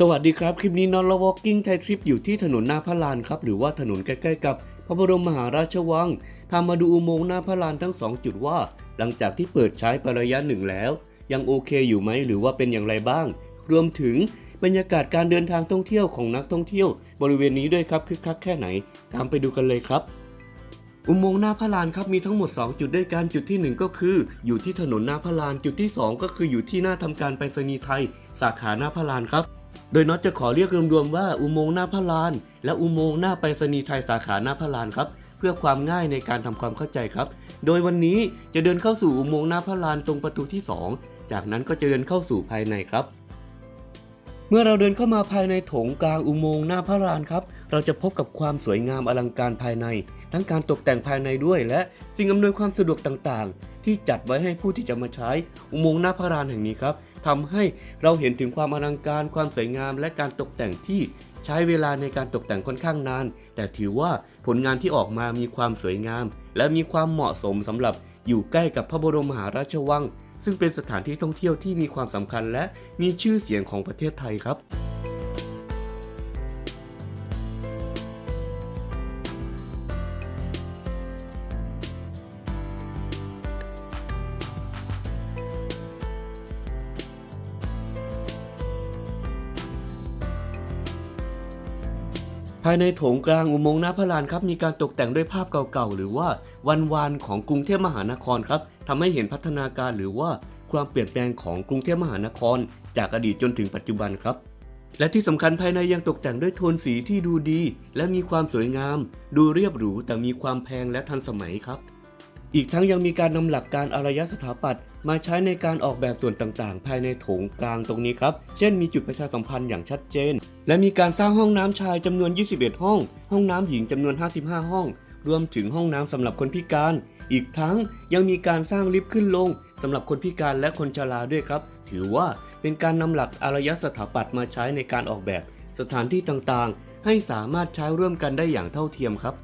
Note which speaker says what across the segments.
Speaker 1: สวัสดีครับ คลิปนี้นอนละวอล์กิ้งไทยทริปอยู่ที่ถนนหน้าพระลานครับ หรือว่าถนนใกล้ๆกับพระบรมมหาราชวังพามาดูอุโมงค์หน้าพระลานทั้ง 2 จุดว่า หลังจากที่เปิดใช้ไประยะหนึ่งแล้ว ยังโอเคอยู่ไหมหรือว่าเป็นอย่างไรบ้าง รวมถึงบรรยากาศการเดินทางท่องเที่ยวของนักท่องเที่ยว บริเวณนี้ด้วยครับคึกคักแค่ไหน ตามไปดูกันเลยครับ อุโมงค์หน้าพระลานครับมีทั้งหมด 2 จุดด้วยกันจุดทีหนึ่1 ก็คือ อยู่ที่ถนนหน้าพระลานจุดที่ 2 ก็คืออยู่ที่หน้าทำการไปรษณีย์ไทย สาขาหน้าพระลานครับ โดยน็อตจะขอเรียกรวมๆว่าอุโมงค์หน้าพระลาน และอุโมงค์หน้าไปรษณีย์ไทยสาขาหน้าพระลานครับ เพื่อความง่ายในการทำความเข้าใจครับ โดยวันนี้จะเดินเข้าสู่อุโมงค์หน้าพระลานตรงประตูที่ 2 จากนั้นก็จะเดินเข้าสู่ภายในครับ เมื่อเราเดินเข้ามาภายในโถงกลางอุโมงค์หน้าพระลานครับ เราจะพบกับความสวยงามอลังการภายใน ทั้งการตกแต่งภายในด้วย และสิ่งอำนวยความสะดวกต่างๆ ที่จัดไว้ให้ผู้ที่จะมาใช้อุโมงค์หน้าพระลานแห่งนี้ครับ ทำให้เราเห็นถึงความอลังการความสวยงามและการตกแต่งที่ใช้เวลาในการตกแต่งค่อนข้างนาน แต่ถือว่าผลงานที่ออกมามีความสวยงาม และมีความเหมาะสมสำหรับอยู่ใกล้กับพระบรมมหาราชวัง ซึ่งเป็นสถานที่ท่องเที่ยวที่มีความสำคัญและมีชื่อเสียงของประเทศไทยครับ ภายในโถงกลางอุโมงค์น้าพระลานครับมีการตกแต่งด้วยภาพเก่าๆ หรือว่าวันวานของกรุงเทพมหานครครับทำให้เห็นพัฒนาการหรือว่าความเปลี่ยนแปลงของกรุงเทพมหานคร จากอดีตจนถึงปัจจุบันครับ และที่สำคัญภายในยังตกแต่งด้วยโทนสีที่ดูดี และมีความสวยงาม ดูเรียบหรูแต่มีความแพงและทันสมัยครับ อีกทั้งยังมีการนำหลักการอารยสถาปัตย์ มาใช้ในการออกแบบส่วนต่างๆ ภายในโถงกลางตรงนี้ครับ เช่นมีจุดประชาสัมพันธ์อย่างชัดเจน และมีการสร้างห้องน้ำชายจำนวน 21 ห้อง ห้องน้ำหญิงจำนวน 55 ห้อง รวมถึงห้องน้ำสำหรับคนพิการ อีกทั้งยังมีการสร้างลิฟต์ขึ้นลงสำหรับคนพิการและคนชราด้วยครับ ถือว่าเป็นการนำหลักอารยสถาปัตย์มาใช้ในการออกแบบสถานที่ต่างๆ ให้สามารถใช้ร่วมกันได้อย่างเท่าเทียมครับ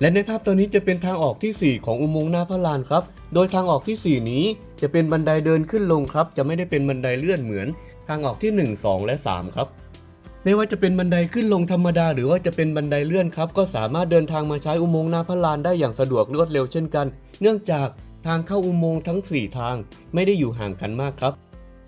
Speaker 1: และในภาพตัวนี้จะเป็นทางออกที่ 4 ของอุโมงค์หน้าพระลานครับ โดยทางออกที่ 4 นี้จะเป็นบันไดเดินขึ้นลงครับ จะไม่ได้เป็นบันไดเลื่อนเหมือน ทางออกที่ 1 2 และ 3 ครับไม่ว่าจะเป็นบันไดขึ้นลงธรรมดา หรือว่าจะเป็นบันไดเลื่อนครับ ก็สามารถเดินทางมาใช้อุโมงค์หน้าพระลานได้อย่างสะดวกรวดเร็วเช่นกัน เนื่องจากทางเข้าอุโมงค์ทั้ง 4 ทาง ไม่ได้อยู่ห่างกันมากครับ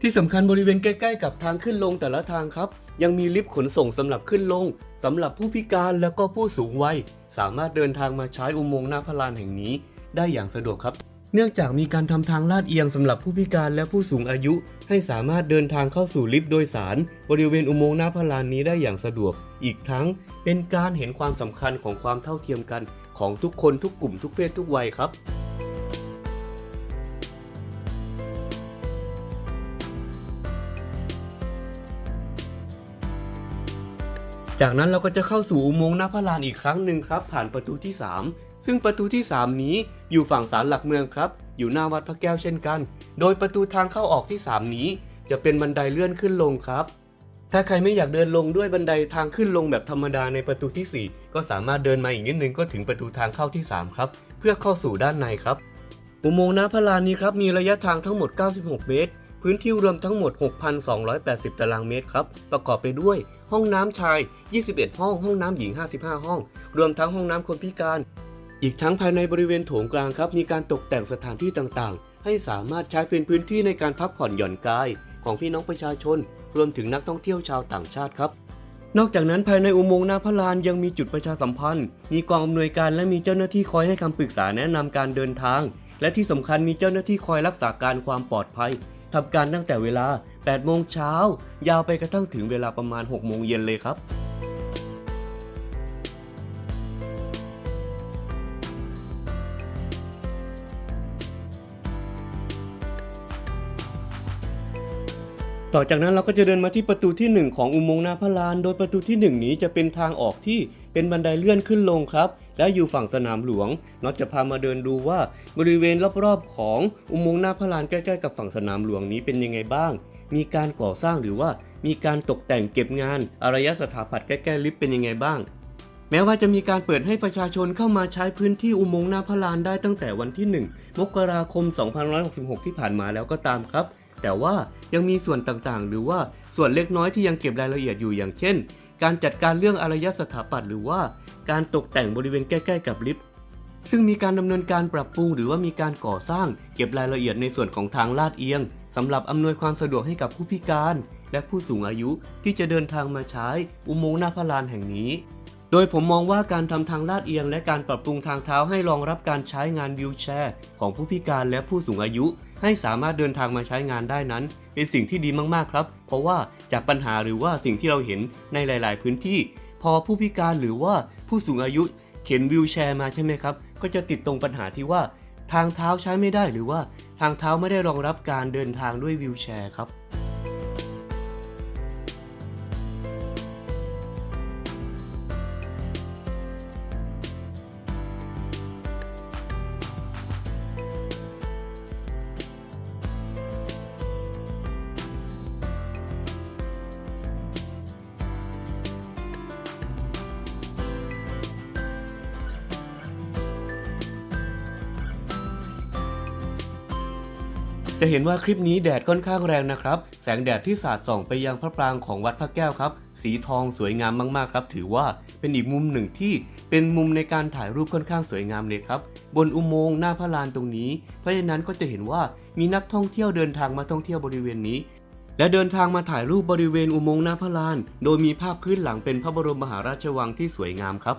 Speaker 1: ที่สำคัญบริเวณใกล้ๆกับทางขึ้นลงแต่ละทางครับ ยังมีลิฟต์ขนส่งสำหรับขึ้นลงสำหรับผู้พิการแล้วก็ผู้สูงวัย สามารถเดินทางมาใช้อุโมงค์หน้าพระลานแห่งนี้ ได้อย่างสะดวกครับ เนื่องจากมีการทำทางลาดเอียงสำหรับผู้พิการและผู้สูงอายุ ให้สามารถเดินทางเข้าสู่ลิฟต์โดยสาร บริเวณอุโมงค์หน้าพระลานนี้ได้อย่างสะดวก อีกทั้งเป็นการเห็นความสำคัญของความเท่าเทียมกัน ของทุกคนทุกกลุ่มทุกเพศทุกวัยครับ จากนั้นเราก็จะเข้าสู่อุโมงค์หน้าพระลานอีกครั้งหนึ่งครับ ผ่านประตูที่ 3 ซึ่งประตูที่ 3 นี้อยู่ฝั่งศาลหลักเมืองครับ อยู่หน้าวัดพระแก้วเช่นกัน โดยประตูทางเข้าออกที่ 3 นี้ จะเป็นบันไดเลื่อนขึ้นลงครับ ถ้าใครไม่อยากเดินลงด้วยบันไดทางขึ้นลงแบบธรรมดาในประตูทีสี่4 ก็สามารถเดินมาอีกนิดนึงก็ถึงประตูทางเข้าที่ 3 ครับ เพื่อเข้าสู่ด้านในครับ อุโมงค์น้ำพระลานนี้ครับมีระยะทางทั้งหมด 96 เมตร พื้นที่รวมทั้งหมด 6,280 ตารางเมตรครับ ประกอบไปด้วย ห้องน้ำชาย 21 ห้อง ห้องน้ำหญิง 55 ห้อง รวมทั้งห้องน้ำคนพิการ อีกทั้งภายในบริเวณโถงกลางครับ มีการตกแต่งสถานที่ต่างๆ ให้สามารถใช้เป็นพื้นที่ในการพักผ่อนหย่อนกาย ของพี่น้องประชาชน รวมถึงนักท่องเที่ยวชาวต่างชาติครับนอกจากนั้นภายในอุโมงค์หน้าพระลานยังมีจุดประชาสัมพันธ์ มีกองอำนวยการและมีเจ้าหน้าที่คอยให้คำปรึกษาแนะนำการเดินทาง และที่สำคัญมีเจ้าหน้าที่คอยรักษาการความปลอดภัย ทำการตั้งแต่เวลา 8 โมงเช้า ยาวไปกระทั่งถึงเวลาประมาณ 6 โมงเย็นเลยครับต่อจากนั้นเราก็จะเดินมาที่ประตูที่ 1 ของอุโมงค์นาพระลาน โดยประตูที่ 1 นี้จะเป็นทางออกที่เป็นบันไดเลื่อนขึ้นลงครับ และอยู่ฝั่งสนามหลวงน็อตจะพามาเดินดูว่าบริเวณรอบๆ ของอุโมงค์หน้าพระลานใกล้ๆกับฝั่งสนามหลวงนี้เป็นยังไงบ้าง มีการก่อสร้างหรือว่ามีการตกแต่งเก็บงานอารยสถาปัตย์ใกล้ๆลิฟต์เป็นยังไงบ้าง แม้ว่าจะมีการเปิดให้ประชาชนเข้ามาใช้พื้นที่อุโมงค์หน้าพระลานได้ตั้งแต่วันที่ 1 มกราคม 2566 ที่ผ่านมาแล้วก็ตามครับแต่ว่ายังมีส่วนต่างๆ หรือว่าส่วนเล็กน้อยที่ยังเก็บรายละเอียดอยู่อย่างเช่น การจัดการเรื่องอารยสถาปัตย์หรือว่าการตกแต่งบริเวณใกล้ ๆ กับลิฟต์ซึ่งมีการดำเนินการปรับปรุงหรือว่ามีการก่อสร้าง เก็บรายละเอียดในส่วนของทางลาดเอียงสำหรับอำนวยความสะดวกให้กับผู้พิการ และผู้สูงอายุที่จะเดินทางมาใช้อุโมงค์หน้าพระลานแห่งนี้ โดยผมมองว่าการทำทางลาดเอียง และการปรับปรุงทางเท้าให้รองรับการใช้งานวิวแชร์ ของผู้พิการและผู้สูงอายุ ให้สามารถเดินทางมาใช้งานได้นั้น เป็นสิ่งที่ดีมากๆครับ เพราะว่าจากปัญหาหรือว่าสิ่งที่เราเห็นในหลาย ๆ พื้นที่ พอผู้พิการหรือว่าผู้สูงอายุเข็นวิวแชร์มาใช่ไหมครับ ก็จะติดตรงปัญหาที่ว่า ทางเท้าใช้ไม่ได้หรือว่าทางเท้าไม่ได้รองรับการเดินทางด้วยวิวแชร์ครับ จะเห็นว่าคลิปนี้แดดค่อนข้างแรงนะครับ แสงแดดที่สาดส่องไปยังพระปรางของวัดพระแก้วครับ สีทองสวยงามมากๆครับ ถือว่าเป็นอีกมุมหนึ่งที่เป็นมุมในการถ่ายรูปค่อนข้างสวยงามเลยครับ บนอุโมงค์หน้าพระลานตรงนี้ เพราะฉะนั้นก็จะเห็นว่ามีนักท่องเที่ยวเดินทางมาท่องเที่ยวบริเวณนี้และเดินทางมาถ่ายรูปบริเวณอุโมงค์หน้าพระลาน โดยมีภาพพื้นหลังเป็นพระบรมมหาราชวังที่สวยงามครับ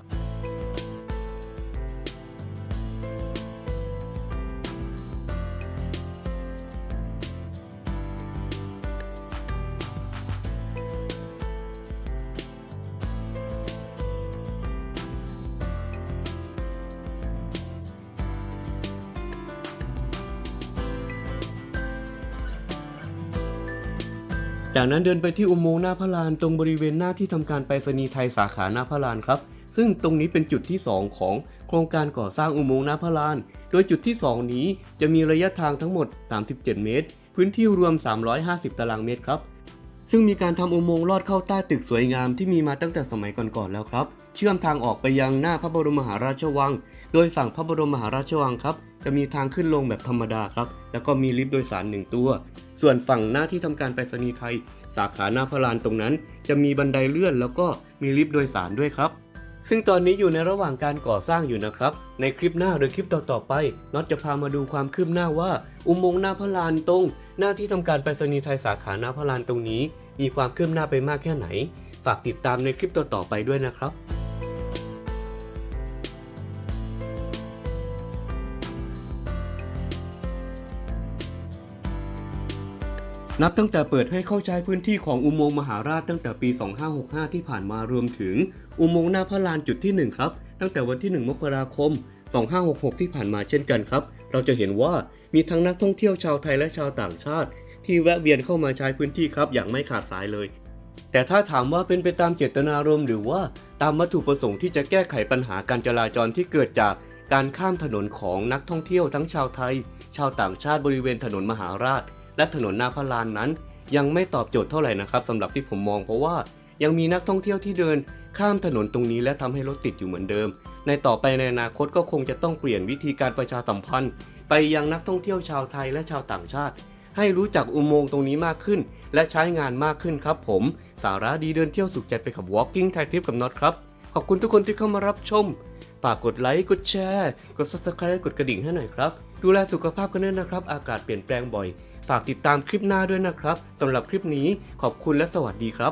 Speaker 1: จากนั้นเดินไปที่อุโมงค์หน้าพระลานตรงบริเวณหน้าที่ทำการไปรษณีย์ไทยสาขาหน้าพระลานครับ ซึ่งตรงนี้เป็นจุดที่ 2 ของโครงการก่อสร้างอุโมงค์หน้าพระลาน โดยจุดที่ 2 นี้จะมีระยะทางทั้งหมด 37 เมตร พื้นที่รวม 350 ตารางเมตรครับซึ่งมีการทำอุโมงค์ลอดเข้าใต้ตึกสวยงามที่มีมาตั้งแต่สมัยก่อนๆแล้วครับ เชื่อมทางออกไปยังหน้าพระบรมมหาราชวัง โดยฝั่งพระบรมมหาราชวังครับ จะมีทางขึ้นลงแบบธรรมดาครับ แล้วก็มีลิฟต์โดยสารหนึ่งตัว ส่วนฝั่งหน้าที่ทำการไปรษณีย์ไทย สาขาหน้าพระลานตรงนั้น จะมีบันไดเลื่อนแล้วก็มีลิฟต์โดยสารด้วยครับ ซึ่งตอนนี้อยู่ในระหว่างการก่อสร้างอยู่นะครับ ในคลิปหน้าหรือคลิปต่อๆไปน็อตจะพามาดูความคืบหน้าว่า อุโมงค์หน้าพระลานตรง หน้าที่ทำการไปรษณีย์ไทยสาขาหน้าพระลานตรงนี้ มีความคืบหน้าไปมากแค่ไหน ฝากติดตามในคลิปต่อๆไปด้วยนะครับ นับตั้งแต่เปิดให้เข้าใช้พื้นที่ของอุโมงค์มหาราชตั้งแต่ปี 2565 ที่ผ่านมารวมถึงอุโมงค์หน้าพระลานจุดที่ 1 ครับ ตั้งแต่วันที่ 1 มกราคม 2566 ที่ผ่านมาเช่นกันครับ เราจะเห็นว่ามีทั้งนักท่องเที่ยวชาวไทยและชาวต่างชาติ ที่แวะเวียนเข้ามาใช้พื้นที่ครับ อย่างไม่ขาดสายเลย แต่ถ้าถามว่าเป็นไปตามเจตนารมณ์หรือว่าตามวัตถุประสงค์ที่จะแก้ไขปัญหาการจราจรที่เกิดจากการข้ามถนนของนักท่องเที่ยวทั้งชาวไทย ชาวต่างชาติบริเวณถนนมหาราช และถนนหน้าพระลานนั้น ยังไม่ตอบโจทย์เท่าไหร่นะครับสำหรับที่ผมมองเพราะว่ายังมีนักท่องเที่ยวที่เดินข้ามถนนตรงนี้และทำให้รถติดอยู่เหมือนเดิม ในต่อไปในอนาคตก็คงจะต้องเปลี่ยนวิธีการประชาสัมพันธ์ ไปยังนักท่องเที่ยวชาวไทยและชาวต่างชาติ ให้รู้จักอุโมงค์ตรงนี้มากขึ้น และใช้งานมากขึ้นครับผม สาระดีเดินเที่ยวสุขใจไปกับ Walking Thai Trip กับน็อตครับ ขอบคุณทุกคนที่เข้ามารับชม ฝากกดไลค์ กดแชร์ กด Subscribe กดกระดิ่งให้หน่อยครับ ดูแลสุขภาพกันด้วยนะครับ อากาศเปลี่ยนแปลงบ่อย ฝากติดตามคลิปหน้าด้วยนะครับสำหรับคลิปนี้ขอบคุณและสวัสดีครับ